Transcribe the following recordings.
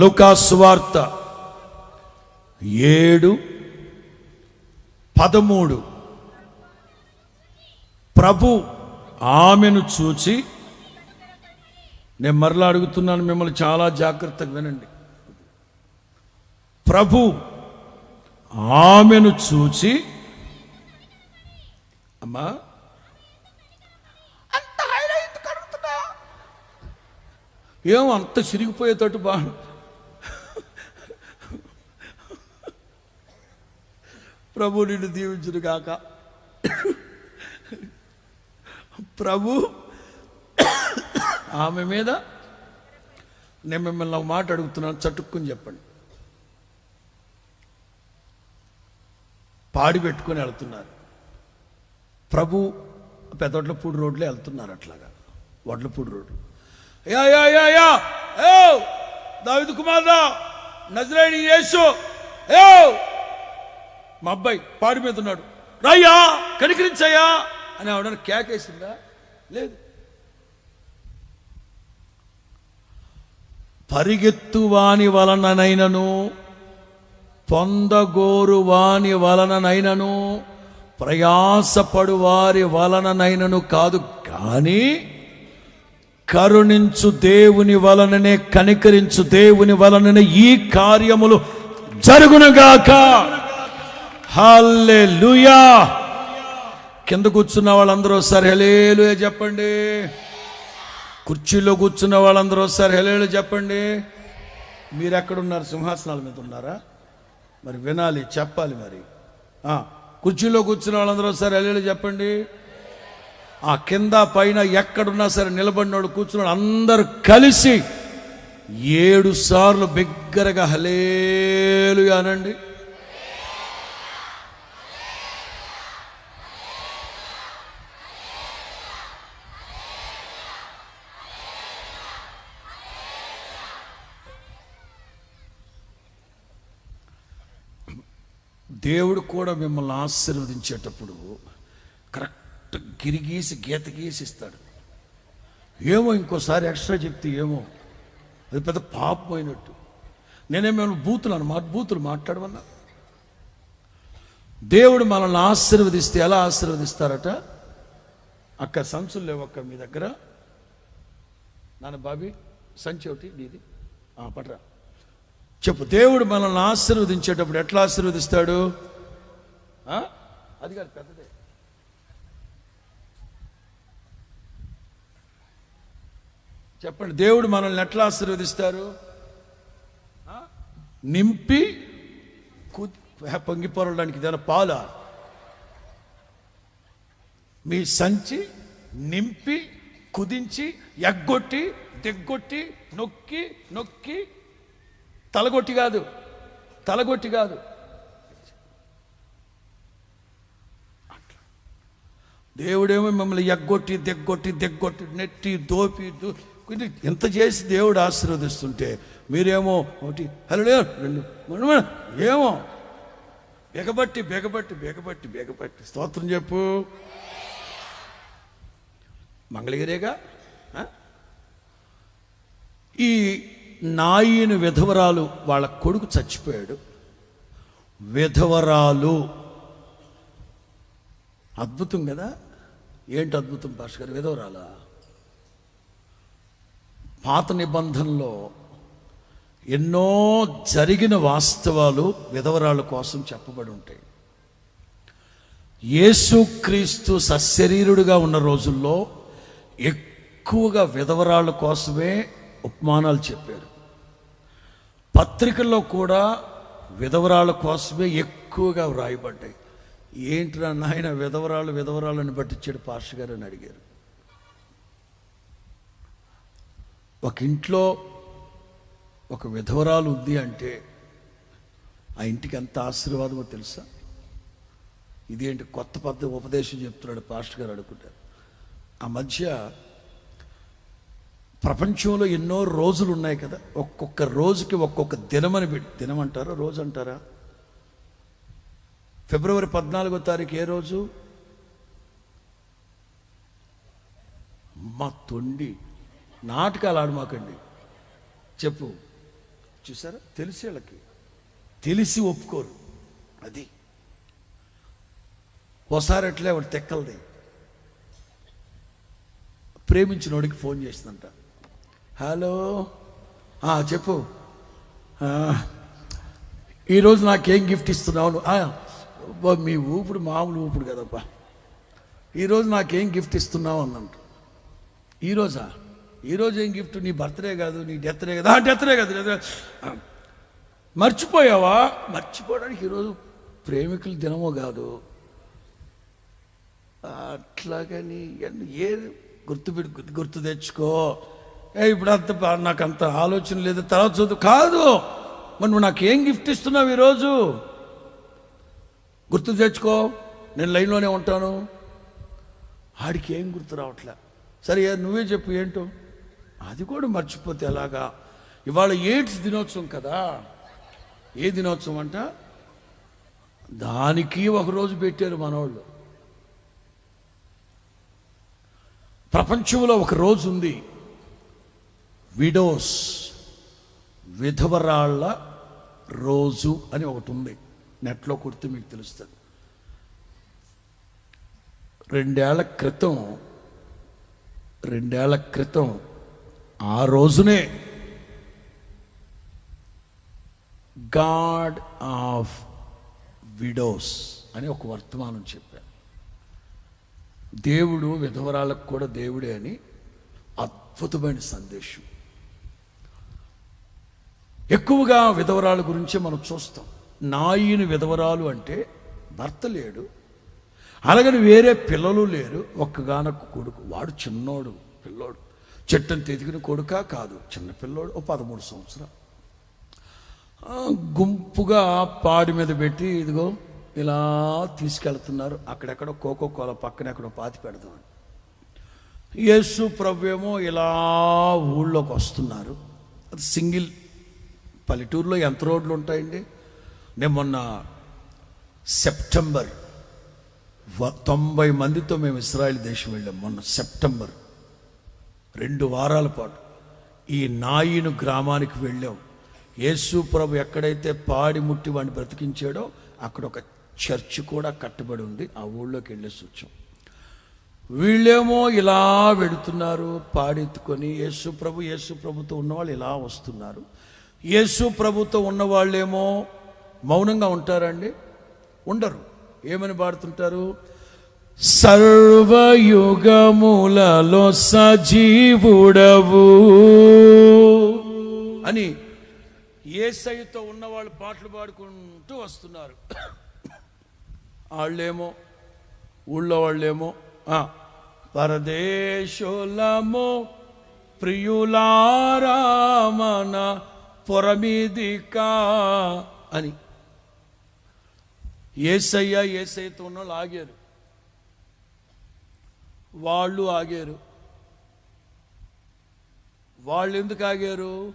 లుకాసువార్త ఏడు పదమూడు. ప్రభు ఆమెను చూచి నేను మరలా అడుగుతున్నాను మిమ్మల్ని చాలా జాగ్రత్తగా వినండి. ప్రభు ఆమెను చూచి అమ్మా అంత అంత చిరిగిపోయేటట్టు బాగా ప్రభు నిన్ను దీవించునుగాక. ప్రభు ఆమె మీద నేను మిమ్మల్ని మాట అడుగుతున్నాను చటుక్కుని చెప్పండి. పాడి పెట్టుకొని వెళ్తున్నారు. ప్రభు పెదొడ్లపూడి రోడ్లో వెళ్తున్నారు అట్లాగా. వడ్లపూడి రోడ్డు యా యా యా యా ఏ దావిదు కుమార్దా నజరేని యేసు ఏ మా అబ్బాయి పాడి మీద ఉన్నాడు. రాయ్యా కనికరించయ్యా అని ఆవిడ కేకేసిందా? లేదు. పరిగెత్తు వాని వలననైనను పొందగోరు వాని వలననైనను ప్రయాసపడు వారి వలననైనను కాదు కానీ కరుణించు దేవుని వలననే కనికరించు దేవుని వలననే ఈ కార్యములు జరుగునుగాక. హల్లెలూయా. కింద కూర్చున్న వాళ్ళందరూ ఒకసారి హలేలు చెప్పండి. కుర్చీలో కూర్చున్న వాళ్ళందరూ ఒకసారి హెలేలు చెప్పండి. మీరు ఎక్కడున్నారు సింహాసనాల మీద ఉన్నారా? మరి వినాలి చెప్పాలి మరి. కుర్చీలో కూర్చున్న వాళ్ళందరూ ఒకసారి హెలేలు చెప్పండి. ఆ కింద పైన ఎక్కడున్నా సరే నిలబడినోడు కూర్చున్నాడు. అందరూ కలిసి ఏడు సార్లు బిగ్గరగా హలేలు అనండి. దేవుడు కూడా మిమ్మల్ని ఆశీర్వదించేటప్పుడు కరెక్ట్ గిరిగీసి గీత గీసి ఇస్తాడు ఏమో ఇంకోసారి ఎక్స్ట్రా చెప్తే ఏమో. అది పెద్ద పాపం అయినట్టు. మిమ్మల్ని బూతులు అన్నమాట బూతులు మాట్లాడమన్నా? దేవుడు మనల్ని ఆశీర్వదిస్తే ఎలా ఆశీర్వదిస్తారట? అక్క సంచులు లేవక్క మీ దగ్గర. నాన్న బాబీ సంచి ఒకటి నీది. ఆ, పట్రా చెప్పు దేవుడు మనల్ని ఆశీర్వదించేటప్పుడు ఎట్లా ఆశీర్వదిస్తాడు? అది కాదు పెద్దదే. చెప్పండి దేవుడు మనల్ని ఎట్లా ఆశీర్వదిస్తారు? నింపి కు- పొంగి ఏదైనా పాల? మీ సంచి నింపి కుదించి ఎగ్గొట్టి దిగ్గొట్టి నొక్కి నొక్కి తలగొట్టి కాదు తలగొట్టి కాదు. దేవుడేమో మిమ్మల్ని ఎగ్గొట్టి దిగ్గొట్టి దిగ్గొట్టి నెట్టి దోపి దో- ఎంత చేసి దేవుడు ఆశీర్వదిస్తుంటే మీరేమో ఒకటి హలో రెండు ఏమో. బెగబట్టి బెగబట్టి బెగబట్టి బెగబట్టి స్తోత్రం చెప్పు. మంగళగిరేగా ఈ నాయిని విధవరాలు వాళ్ళ కొడుకు చచ్చిపోయాడు. విధవరాలు. అద్భుతం కదా? ఏంటి అద్భుతం భాష గారు? విధవరాలా? పాత నిబంధనలో ఎన్నో జరిగిన వాస్తవాలు విధవరాల కోసం చెప్పబడి ఉంటాయి. యేసుక్రీస్తు సశరీరుడుగా ఉన్న రోజుల్లో ఎక్కువగా విధవరాళ్ళ కోసమే ఉపమానాలు చెప్పారు. పత్రికల్లో కూడా విధవరాల కోసమే ఎక్కువగా వ్రాయబడ్డాయి. ఏంట్రా నాయన విధవరాలు విధవరాలను పట్టించాడు పాష గారు అని అడిగారు. ఒక ఇంట్లో ఒక విధవరాలు ఉంది అంటే ఆ ఇంటికి ఎంత ఆశీర్వాదమో తెలుసా? ఇదేంటి కొత్త పద్ధతి ఉపదేశం చెప్తున్నాడు పాస్టర్ గారు అడుగుంటారు ఆ మధ్య ప్రపంచంలో ఎన్నో రోజులు ఉన్నాయి కదా. ఒక్కొక్క రోజుకి ఒక్కొక్క దినమని పెట్టి దినం అంటారా రోజు అంటారా ఫిబ్రవరి పద్నాలుగో తారీఖు ఏ రోజు? మా తొండి. నాటకాలు ఆడమాకండి. చెప్పు. చూసారా? తెలిసి వీళ్ళకి. తెలిసి ఒప్పుకోరు. అది. ఒకసారి అట్లే వాడు తెక్కలది. ప్రేమించినోడికి ఫోన్ చేసిందంట హలో? చెప్పు. ఈరోజు నాకేం గిఫ్ట్ ఇస్తున్నావు? మీ ఊపిడి మామూలు ఊపిడి కదప్పా ఈరోజు నాకేం గిఫ్ట్ ఇస్తున్నావు అన్నంట. ఈరోజా? ఈరోజు ఏం గిఫ్ట్? నీ బర్త్డే కాదు నీ డెత్రే కదా. డెత్రే కాదు మర్చిపోయావా? మర్చిపోవడానికి ఈరోజు ప్రేమికుల దినమో కాదు. అట్లాగని ఏ గుర్తు గుర్తు తెచ్చుకో. ఏ ఇప్పుడు అంత నాకు అంత ఆలోచన లేదు. తర్వాత చదువు కాదు. మరి నువ్వు నాకు ఏం గిఫ్ట్ ఇస్తున్నావు ఈరోజు? గుర్తు తెచ్చుకో. నేను లైన్లోనే ఉంటాను. ఆడికి ఏం గుర్తు రావట్లే. సరే నువ్వే చెప్పు ఏంటో. అది కూడా మర్చిపోతే ఎలాగా? ఇవాళ ఎయిడ్స్ దినోత్సవం కదా. ఏ దినోత్సవం అంట? దానికి ఒక రోజు పెట్టారు మనవాళ్ళు ప్రపంచంలో ఒక రోజు ఉంది. విడోస్ విధవరాళ్ళ రోజు అని ఒకటి ఉంది. నెట్లో కుడితే మీకు తెలుస్తుంది. రెండేళ్ళ క్రితం రెండేళ్ళ క్రితం ఆ రోజునే గాడ్ ఆఫ్ విడోస్ అని ఒక వర్తమానం చెప్పారు. దేవుడు విధవరాలకు కూడా దేవుడే అని అద్భుతమైన సందేశం. ఎక్కువగా విధవరాల గురించి మనం చూస్తాం. నాయిని విధవరాలు అంటే భర్త లేడు అలాగని వేరే పిల్లలు లేరు ఒక్కగానొక్క కొడుకు. వాడు చిన్నోడు పిల్లోడు. చెట్టును తెదిగిన కొడుక కాదు చిన్న పిల్లోడు ఓ పదమూడు సంవత్సరాలు. గుంపుగా పాడి మీద పెట్టి ఇదిగో ఇలా తీసుకెళ్తున్నారు. అక్కడెక్కడో కోకో కోల పక్కన ఎక్కడో పాతి పెడదామని. యేసు ప్రవ్యమో ఇలా ఊళ్ళోకి వస్తున్నారు. అది సింగిల్ పల్లెటూరులో ఎంత రోడ్లు ఉంటాయండి? నేను మొన్న సెప్టెంబర్ తొంభై మందితో మేము ఇస్రాయల్ దేశం వెళ్ళాం మొన్న సెప్టెంబర్. రెండు వారాల పాటు ఈ నాయిను గ్రామానికి వెళ్ళాం. యేసు ప్రభు ఎక్కడైతే పాడి ముట్టి వాడిని బ్రతికించాడో అక్కడ ఒక చర్చ్ కూడా కట్టబడి ఉంది. ఆ ఊళ్ళోకి వెళ్ళేసి వచ్చాం. వీళ్ళేమో ఇలా వెళుతున్నారు పాడెత్తుకొని యేసు ప్రభు యేసు ప్రభుతో ఉన్నవాళ్ళు ఇలా వస్తున్నారు. యేసు ప్రభుతో ఉన్నవాళ్ళేమో మౌనంగా ఉంటారండి? ఉండరు. ఏమని పాడుతుంటారు సర్వయుగములలో సజీవుడవు అని ఏసైతో ఉన్నవాళ్ళు పాటలు పాడుకుంటూ వస్తున్నారు. వాళ్ళేమో ఊళ్ళో వాళ్ళేమో పరదేశులము ప్రియులారామన పొరమీదికా అని. ఏసయ్య ఏసైతో ఉన్న వాళ్ళు ఆగారు. వాళ్ళు ఆగారు. వాళ్ళు ఎందుకు ఆగారు?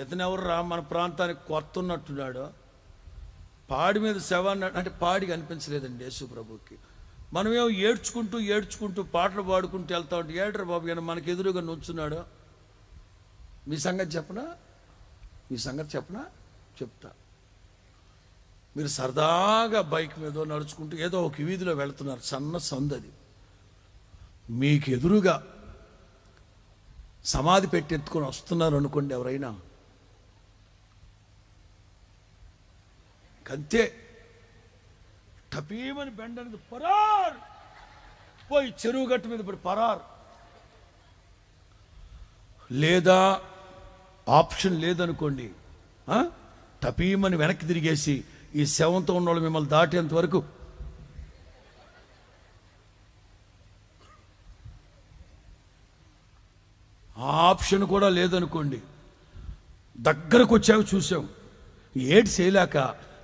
ఇతను ఎవరు రా మన ప్రాంతానికి కొత్త ఉన్నట్టున్నాడు పాడి మీద శవాన్ని అంటే పాడి కనిపించలేదండి యేసు ప్రభుకి మనమేమో ఏడ్చుకుంటూ ఏడ్చుకుంటూ పాటలు పాడుకుంటూ వెళ్తా ఉంటే ఏడ్రా బాబు కానీ మనకి ఎదురుగా నుంచున్నాడు. మీ సంగతి చెప్పనా? మీ సంగతి చెప్పనా? చెప్తా. మీరు సరదాగా బైక్ మీద నడుచుకుంటూ ఏదో ఒక వీధిలో వెళ్తున్నారు. సన్న సందది మీకు ఎదురుగా సమాధి పెట్టి ఎత్తుకొని వస్తున్నారు అనుకోండి ఎవరైనా. అంతే టపీమని అనేది పరార్. పోయి చెరువు గట్టు మీద పడి పరార్. లేదా ఆప్షన్ లేదనుకోండి తపీమని వెనక్కి తిరిగేసి ఈ శవంతో ఉన్నవాళ్ళు మిమ్మల్ని దాటేంత వరకు ఆప్షన్ కూడా లేదనుకోండి దగ్గరకు వచ్చాక చూసాం ఏటి చేయలేక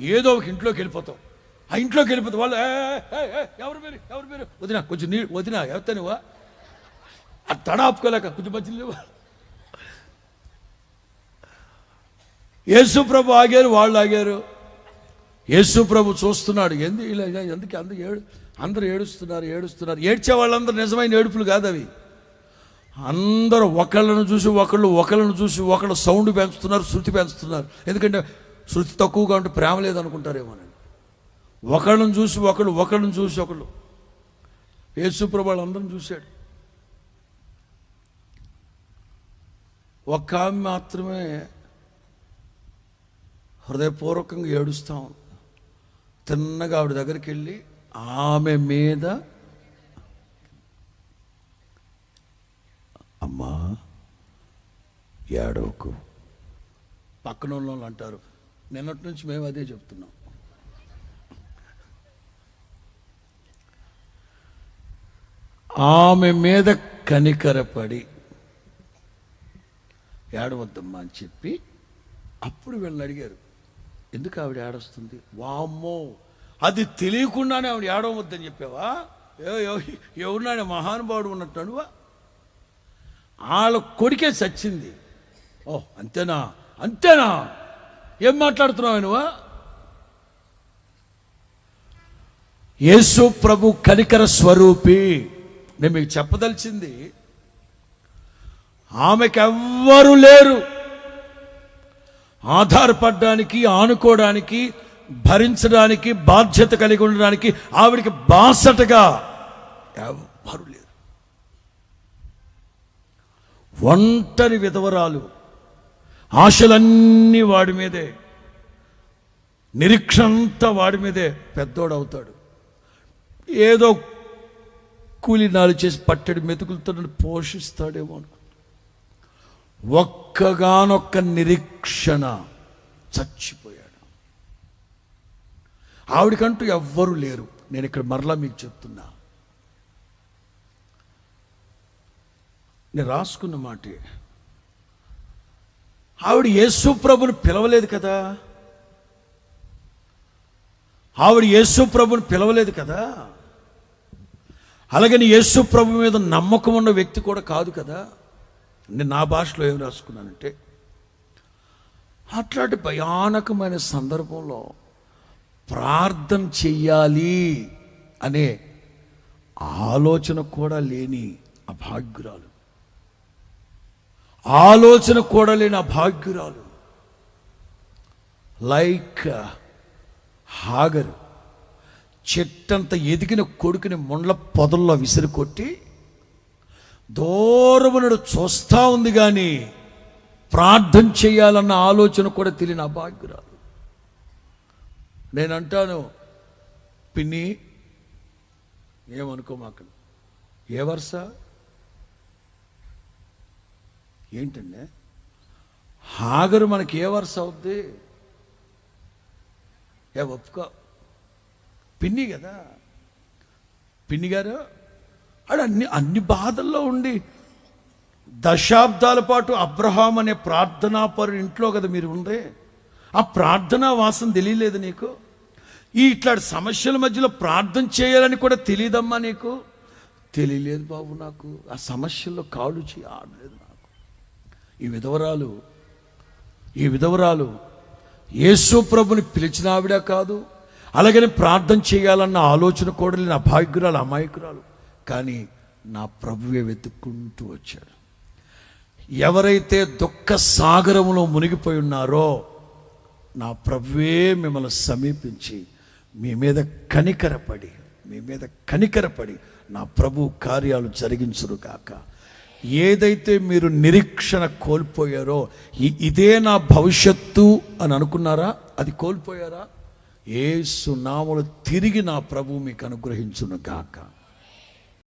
ఏదో ఒక ఇంట్లోకి వెళ్ళిపోతాం. ఆ ఇంట్లోకి వెళ్ళిపోతాం వాళ్ళు "ఏ, ఎవరు మీరు ఎవరు మీరు? వదిన కొంచెం నీ వదిన ఎవరితో నువ్వా ఆ తడ ఆపుకోలేక కొంచెం మధ్యలో యేసుప్రభు ఆగారు వాళ్ళు ఆగారు. యేసుప్రభు చూస్తున్నాడు ఎందు ఎందుకు అందరు ఏడు అందరూ ఏడుస్తున్నారు ఏడుస్తున్నారు. ఏడ్చే వాళ్ళందరూ నిజమైన ఏడుపులు కాదు అవి. అందరూ ఒకళ్ళను చూసి ఒకళ్ళు ఒకళ్ళను చూసి ఒకళ్ళు సౌండ్ పెంచుతున్నారు శృతి పెంచుతున్నారు. ఎందుకంటే శృతి తక్కువగా ఉంటే ప్రేమ లేదనుకుంటారేమోనండి ఒకళ్ళని చూసి ఒకళ్ళు ఒకళ్ళని చూసి ఒకళ్ళు. యేసుప్రభు వాళ్ళందరం చూశాడు. ఒక్క ఆమె మాత్రమే హృదయపూర్వకంగా ఏడుస్తాం. తిన్నగా ఆవిడ దగ్గరికి వెళ్ళి ఆమె మీద అమ్మా ఏడవకు. పక్కన వాళ్ళు అంటారు నిన్నటి నుంచి మేము అదే చెప్తున్నాం. ఆమె మీద కనికరపడి ఏడవద్దమ్మా అని చెప్పి అప్పుడు వీళ్ళని అడిగారు. ఎందుకు ఆవిడ ఏడొస్తుంది? వామ్మో. అది తెలియకుండానే ఆవిడ ఏడవద్దని చెప్పావా? ఏ ఎవరినాడు మహానుభావుడు ఉన్నట్టువా వాళ్ళ కొడుకే చచ్చింది. ఓ అంతేనా? అంతేనా? ఏం మాట్లాడుతున్నావు నువ్వా యేసు ప్రభు కనికర స్వరూపి. నేను మీకు చెప్పదలిచింది. ఆమెకెవ్వరూ లేరు. ఆధారపడడానికి ఆనుకోవడానికి భరించడానికి బాధ్యత కలిగి ఉండడానికి ఆవిడికి బాసటగా ఎవ్వరు లేరు. ఒంటరి విధవరాలు ఆశలన్నీ వాడి మీదే నిరీక్షంతా వాడి మీదే పెద్దోడవుతాడు. ఏదో కూలి నాలు చేసి పట్టడి మెతుకులతో పోషిస్తాడేమో అనుకో ఒక్కగానొక్క నిరీక్షణ చచ్చిపోయాడు. ఆవిడకంటూ ఎవ్వరూ లేరు. నేను ఇక్కడ మరలా మీకు చెప్తున్నా. నేను రాసుకున్న మాటే. ఆవిడ యేసు ప్రభుని పిలవలేదు కదా? ఆవిడ యేసు ప్రభుని పిలవలేదు కదా? అలాగని యేసు ప్రభు మీద నమ్మకం ఉన్న వ్యక్తి కూడా కాదు కదా? నేను నా భాషలో ఏం రాసుకున్నానంటే అట్లాంటి భయానకమైన సందర్భంలో ప్రార్థన చెయ్యాలి అనే ఆలోచన కూడా లేని అభాగ్యురాలు. ఆలోచన కూడా లేని అభాగ్యురాలు. లైక్ హాగరు చెట్టంత ఎదిగిన కొడుకుని ముండ్ల పొదల్లో విసిరి కొట్టి దూరమునడు చూస్తా ఉంది కానీ ప్రార్థన చేయాలన్న ఆలోచన కూడా తెలియని అభాగ్యురాలు. నేను అంటాను పిన్ని ఏమనుకోమాక ఏ వరుస? ఏంటండి? హాగరు మనకి ఏ వరుస అవుద్ది? ఏ ఒప్పుకో. పిన్ని కదా. పిన్ని గారు ఆడు అన్ని అన్ని బాధల్లో ఉండి దశాబ్దాల పాటు అబ్రహాం అనే ప్రార్థనాపరు ఇంట్లో కదా మీరు ఉండే. ఆ ప్రార్థనా వాసన తెలియలేదు నీకు? ఈ ఇట్లాంటి సమస్యల మధ్యలో ప్రార్థన చేయాలని కూడా తెలియదమ్మా నీకు? తెలియలేదు బాబు నాకు. ఆ సమస్యల్లో కాడు చేయి ఆడలేదు నాకు. ఈ విధవరాలు ఈ విధవరాలు యేసు ప్రభుని పిలిచిన ఆవిడ కాదు. అలాగని ప్రార్థన చేయాలన్న ఆలోచన కూడా లేని అభాగ్యురాలు అమాయకురాలు. కానీ నా ప్రభువే వెతుక్కుంటూ వచ్చాడు. ఎవరైతే దుఃఖ సాగరంలో మునిగిపోయి ఉన్నారో నా ప్రభువే మిమ్మల్ని సమీపించి మీ మీద కనికరపడి మీ మీద కనికరపడి నా ప్రభు కార్యాలు జరిగించురు కాక ఏదైతే మీరు నిరీక్షణ కోల్పోయారో ఇదే నా భవిష్యత్తు అని అనుకున్నారా? అది కోల్పోయారా? ఏసు నామలు తిరిగి నా ప్రభు మీకు అనుగ్రహించును గాక